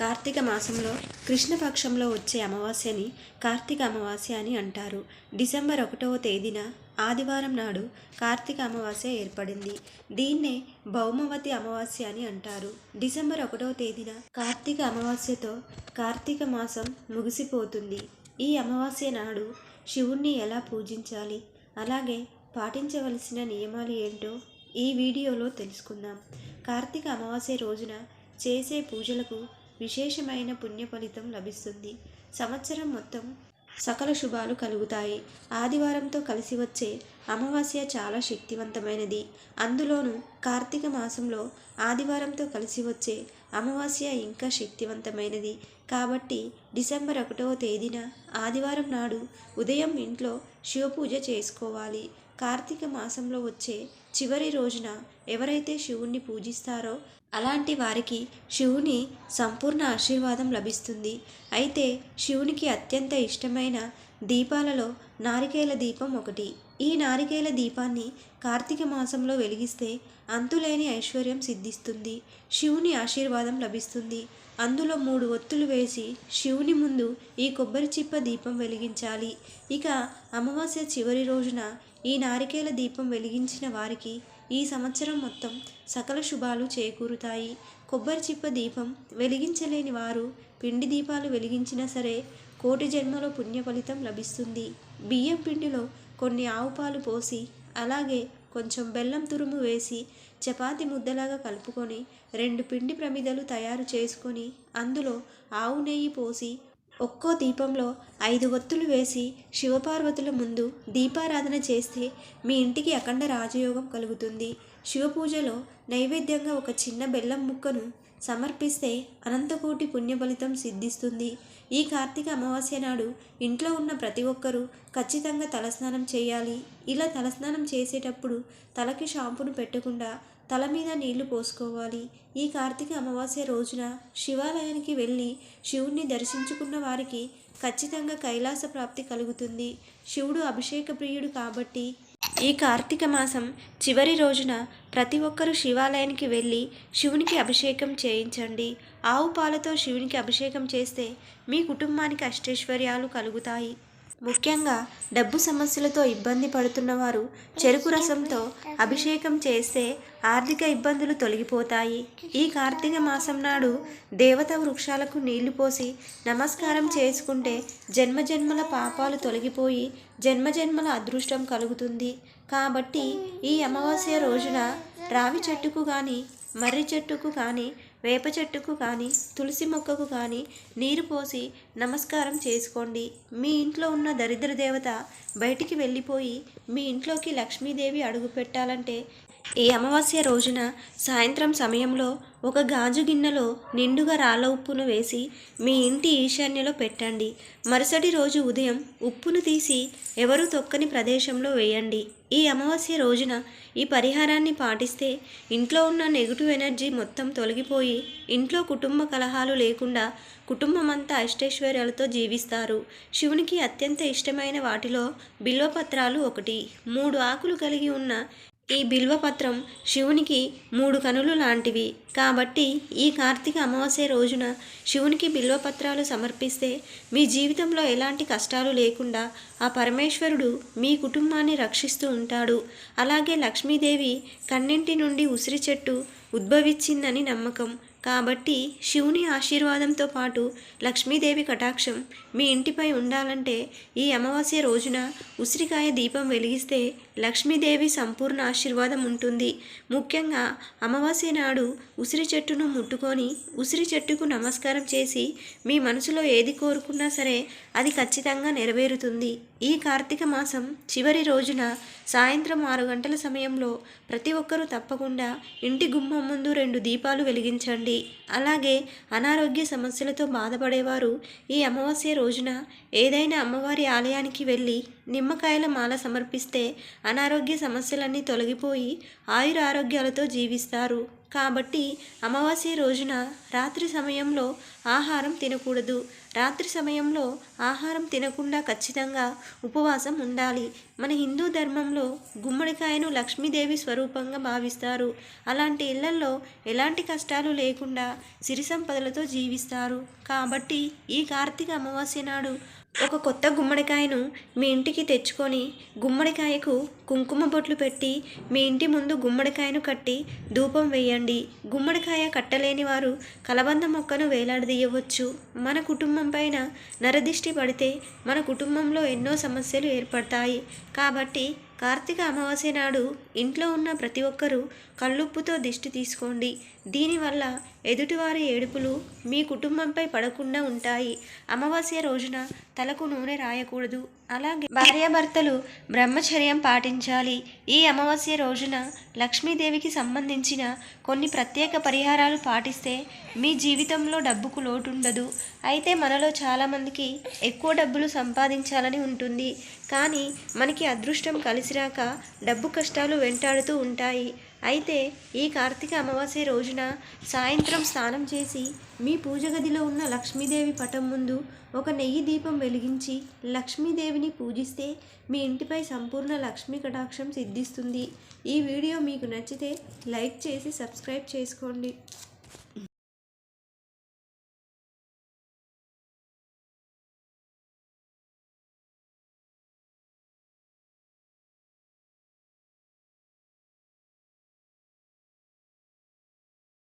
కార్తీక మాసంలో కృష్ణపక్షంలో వచ్చే అమావాస్యని కార్తీక అమావాస్య అని అంటారు. డిసెంబర్ ఒకటవ తేదీన ఆదివారం నాడు కార్తీక అమావాస్య ఏర్పడింది. దీన్నే భౌమవతి అమావాస్య అని అంటారు. డిసెంబర్ ఒకటవ తేదీన కార్తీక అమావాస్యతో కార్తీక మాసం ముగిసిపోతుంది. ఈ అమావాస్య నాడు శివుణ్ణి ఎలా పూజించాలి? అలాగే పాటించవలసిన నియమాలు ఏంటో ఈ వీడియోలో తెలుసుకుందాం. కార్తీక అమావాస్య రోజున చేసే పూజలకు విశేషమైన పుణ్య ఫలితం లభిస్తుంది. సంవత్సరం మొత్తం సకల శుభాలు కలుగుతాయి. ఆదివారంతో కలిసి వచ్చే అమావాస్య చాలా శక్తివంతమైనది. అందులోనూ కార్తీక మాసంలో ఆదివారంతో కలిసి వచ్చే అమావాస్య ఇంకా శక్తివంతమైనది. కాబట్టి డిసెంబర్ ఒకటవ తేదీన ఆదివారం నాడు ఉదయం ఇంట్లో శివపూజ చేసుకోవాలి. కార్తీక మాసంలో వచ్చే చివరి రోజున ఎవరైతే శివుణ్ణి పూజిస్తారో అలాంటి వారికి శివుని సంపూర్ణ ఆశీర్వాదం లభిస్తుంది. అయితే శివునికి అత్యంత ఇష్టమైన దీపాలలో నారికేల దీపం ఒకటి. ఈ నారికేల దీపాన్ని కార్తీక మాసంలో వెలిగిస్తే అంతులేని ఐశ్వర్యం సిద్ధిస్తుంది. శివుని ఆశీర్వాదం లభిస్తుంది. అందులో మూడు ఒత్తులు వేసి శివుని ముందు ఈ కొబ్బరి చిప్ప దీపం వెలిగించాలి. ఇక అమావాస్య చివరి రోజున ఈ నారికేల దీపం వెలిగించిన వారికి ఈ సంవత్సరం మొత్తం సకల శుభాలు చేకూరుతాయి. కొబ్బరి చిప్ప దీపం వెలిగించలేని వారు పిండి దీపాలు వెలిగించినా సరే కోటి జన్మలో పుణ్య ఫలితం లభిస్తుంది. బియ్యం పిండిలో కొన్ని ఆవు పాలు పోసి అలాగే కొంచెం బెల్లం తురుము వేసి చపాతి ముద్దలాగా కలుపుకొని రెండు పిండి ప్రమిదలు తయారు చేసుకొని అందులో ఆవు నెయ్యి పోసి ఒక్కో దీపంలో ఐదు ఒత్తులు వేసి శివపార్వతుల ముందు దీపారాధన చేస్తే మీ ఇంటికి అఖండ రాజయోగం కలుగుతుంది. శివపూజలో నైవేద్యంగా ఒక చిన్న బెల్లం ముక్కను సమర్పిస్తే అనంతకోటి పుణ్యఫలితం సిద్ధిస్తుంది. ఈ కార్తీక అమావాస్య నాడు ఇంట్లో ఉన్న ప్రతి ఒక్కరూ ఖచ్చితంగా తలస్నానం చేయాలి. ఇలా తలస్నానం చేసేటప్పుడు తలకి షాంపును పెట్టకుండా తల మీద నీళ్ళు పోసుకోవాలి. ఈ కార్తీక అమావాస్య రోజున శివాలయానికి వెళ్ళి శివుణ్ణి దర్శించుకున్న వారికి ఖచ్చితంగా కైలాస ప్రాప్తి కలుగుతుంది. శివుడు అభిషేక ప్రియుడు కాబట్టి ఈ కార్తీక మాసం చివరి రోజున ప్రతి ఒక్కరూ శివాలయానికి వెళ్ళి శివునికి అభిషేకం చేయించండి. ఆవు పాలతో శివునికి అభిషేకం చేస్తే మీ కుటుంబానికి అష్టైశ్వర్యాలు కలుగుతాయి. ముఖ్యంగా డబ్బు సమస్యలతో ఇబ్బంది పడుతున్నవారు చెరుకు రసంతో అభిషేకం చేస్తే ఆర్థిక ఇబ్బందులు తొలగిపోతాయి. ఈ కార్తీక మాసం నాడు దేవత వృక్షాలకు నీళ్ళు పోసి నమస్కారం చేసుకుంటే జన్మజన్మల పాపాలు తొలగిపోయి జన్మజన్మల అదృష్టం కలుగుతుంది. కాబట్టి ఈ అమావాస్య రోజున రావి చెట్టుకు కానీ మర్రి చెట్టుకు కానీ వేప చెట్టుకు కానీ తులసి మొక్కకు కానీ నీరు పోసి నమస్కారం చేసుకోండి. మీ ఇంట్లో ఉన్న దరిద్ర దేవత బయటికి వెళ్ళిపోయి మీ ఇంట్లోకి లక్ష్మీదేవి అడుగు పెట్టాలంటే ఈ అమావాస్య రోజున సాయంత్రం సమయంలో ఒక గాజు గిన్నెలో నిండుగా రాళ్ళ ఉప్పును వేసి మీ ఇంటి ఈశాన్యలో పెట్టండి. మరుసటి రోజు ఉదయం ఉప్పును తీసి ఎవరు తొక్కని ప్రదేశంలో వేయండి. ఈ అమావాస్య రోజున ఈ పరిహారాన్ని పాటిస్తే ఇంట్లో ఉన్న నెగిటివ్ ఎనర్జీ మొత్తం తొలగిపోయి ఇంట్లో కుటుంబ కలహాలు లేకుండా కుటుంబం అంతా అష్టైశ్వర్యాలతో జీవిస్తారు. శివునికి అత్యంత ఇష్టమైన వాటిలో బిల్వపత్రాలు ఒకటి. మూడు ఆకులు కలిగి ఉన్న ఈ బిల్వపత్రం శివునికి మూడు కనులు లాంటివి. కాబట్టి ఈ కార్తీక అమావాస్య రోజున శివునికి బిల్వపత్రాలు సమర్పిస్తే మీ జీవితంలో ఎలాంటి కష్టాలు లేకుండా ఆ పరమేశ్వరుడు మీ కుటుంబాన్ని రక్షిస్తూ ఉంటాడు. అలాగే లక్ష్మీదేవి కన్నింటి నుండి ఉసిరి చెట్టు ఉద్భవించిందని నమ్మకం. కాబట్టి శివుని ఆశీర్వాదంతో పాటు లక్ష్మీదేవి కటాక్షం మీ ఇంటిపై ఉండాలంటే ఈ అమావాస్య రోజున ఉసిరికాయ దీపం వెలిగిస్తే లక్ష్మీదేవి సంపూర్ణ ఆశీర్వాదం ఉంటుంది. ముఖ్యంగా అమావాస్య నాడు ఉసిరి చెట్టును ముట్టుకొని ఉసిరి చెట్టుకు నమస్కారం చేసి మీ మనసులో ఏది కోరుకున్నా సరే అది ఖచ్చితంగా నెరవేరుతుంది. ఈ కార్తీక మాసం చివరి రోజున సాయంత్రం ఆరు గంటల సమయంలో ప్రతి ఒక్కరూ తప్పకుండా ఇంటి గుమ్మం ముందు రెండు దీపాలు వెలిగించండి. అలాగే అనారోగ్య సమస్యలతో బాధపడేవారు ఈ అమావాస్య రోజున ఏదైనా అమ్మవారి ఆలయానికి వెళ్ళి నిమ్మకాయల మాల సమర్పిస్తే అనారోగ్య సమస్యలన్నీ తొలగిపోయి ఆయుర ఆరోగ్యాలతో జీవిస్తారు. కాబట్టి అమావాస్య రోజున రాత్రి సమయంలో ఆహారం తినకూడదు. రాత్రి సమయంలో ఆహారం తినకుండా ఖచ్చితంగా ఉపవాసం ఉండాలి. మన హిందూ ధర్మంలో గుమ్మడికాయను లక్ష్మీదేవి స్వరూపంగా భావిస్తారు. అలాంటి ఇళ్ళలో ఎలాంటి కష్టాలు లేకుండా సిరి సంపదలతో జీవిస్తారు. కాబట్టి ఈ కార్తీక అమావాస్య నాడు ఒక కొత్త గుమ్మడికాయను మీ ఇంటికి తెచ్చుకొని గుమ్మడికాయకు కుంకుమ బొట్లు పెట్టి మీ ఇంటి ముందు గుమ్మడికాయను కట్టి ధూపం వేయండి. గుమ్మడికాయ కట్టలేని వారు కలబంద మొక్కను వేలాడదీయవచ్చు. మన కుటుంబం పైన నరదిష్టి పడితే మన కుటుంబంలో ఎన్నో సమస్యలు ఏర్పడతాయి. కాబట్టి కార్తీక అమావాస్య నాడు ఇంట్లో ఉన్న ప్రతి ఒక్కరూ కళ్ళుప్పుతో దిష్టి తీసుకోండి. దీనివల్ల ఎదుటివారి ఏడుపులు మీ కుటుంబంపై పడకుండా ఉంటాయి. అమావాస్య రోజున తలకు నూనె రాయకూడదు. అలాగే భార్యాభర్తలు బ్రహ్మచర్యం పాటించాలి. ఈ అమావాస్య రోజున లక్ష్మీదేవికి సంబంధించిన కొన్ని ప్రత్యేక పరిహారాలు పాటిస్తే మీ జీవితంలో డబ్బుకు లోటు ఉండదు అయితే మనలో చాలామందికి ఎక్కువ డబ్బులు సంపాదించాలని ఉంటుంది. కానీ మనకి అదృష్టం కలిసిరాక డబ్బు కష్టాలు వెంటాడుతూ ఉంటాయి. అయితే ఈ కార్తీక అమావాస్య రోజున సాయంత్రం స్నానం చేసి మీ పూజ గదిలో ఉన్న లక్ష్మీదేవి పటం ముందు ఒక నెయ్యి దీపం వెలిగించి లక్ష్మీదేవిని పూజిస్తే మీ ఇంటిపై సంపూర్ణ లక్ష్మీ కటాక్షం సిద్ధిస్తుంది. ఈ వీడియో మీకు నచ్చితే లైక్ చేసి సబ్స్క్రైబ్ చేసుకోండి.